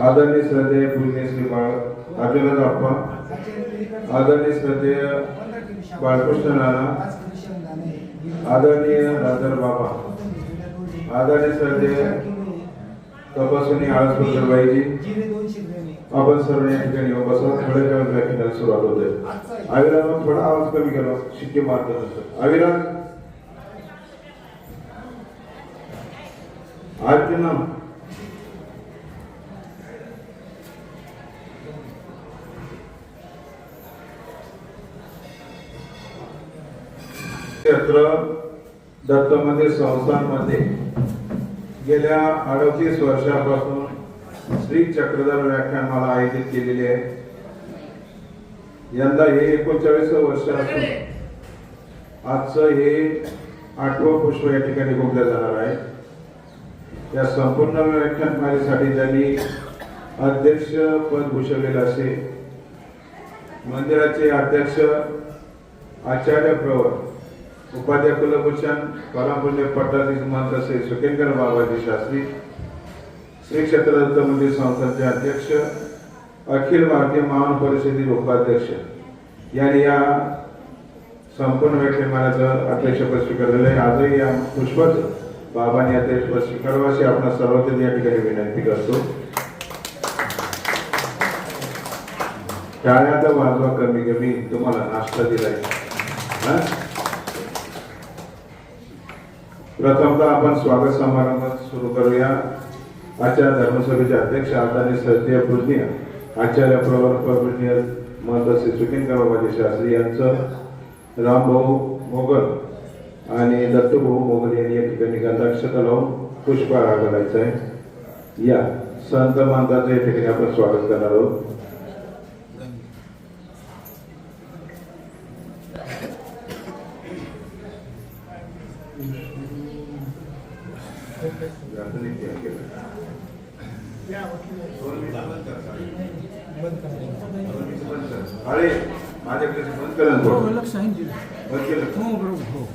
आदरणीय श्रद्धेय पूजनीय श्री बाळ अर्जुनदास बाप्पा आदरणीय श्रद्धेय बाळकृष्ण नाना आदरणीय राजर बाबा आदरणीय श्रद्धेय तपासणी आळसबाईजी आपण सर्व या ठिकाणी बसा. थोड्या वेळात व्याख्यानाला सुरुवात होते. अविराम थोडा आवाज कमी केला. शिक्के मारत नसतं अविराज अर्जुन क्षेत्र दत्तमध्ये संस्थांमध्ये गेल्या अडतीस वर्षापासून श्री चक्रधर व्याख्यानमाला आयोजित केलेली आहे. यंदा हे एकोणचाळीस वर्ष असून आजचं हे आठवं पुष्प या ठिकाणी गोगलं जाणार आहे. या संपूर्ण व्याख्यानमालेसाठी ज्यांनी अध्यक्ष पद भूषवलेलं असे. मंदिराचे अध्यक्ष आचार्य प्रवर उपाध्याय कुलभूषण परमपूज्य पट्टाधीश महंत श्री सुखेंकर बाबाजी शास्त्री श्री क्षेत्रदत्त मंदिर संस्थांचे अध्यक्ष अखिल भारतीय महान परिषदेचे उपाध्यक्ष. यांनी या संपूर्ण व्याख्यानमालाचं अध्यक्षपद स्वीकारलेलं आहे. आजही या पुष्पच बाबांनी अध्यक्षपद स्वीकारावं अशी आपण सर्वत्र या ठिकाणी विनंती करतो. टाळ्याचा वाजवा कमी कमी तुम्हाला नाश्ता दिलाय. प्रथमतः आपण स्वागत समारंभ सुरू करूया. आचार्य धर्मसभेचे अध्यक्ष आदरणीय श्रद्धेय पूजनीय आचार्य प्रवर पूजनीय महंत श्री शास्त्री यांचं रामभाऊ मोगल आणि दत्तूभाऊ मोगल यांनी या ठिकाणी गंधाक्षता लावून पुष्पहार घालायचा आहे. या संत महंताचं या ठिकाणी आपण स्वागत करणार आहोत. अरे माझ्याकडे बंद करा ना थोडं. लक्ष आहे ना. बंद केलं हो बरोबर हो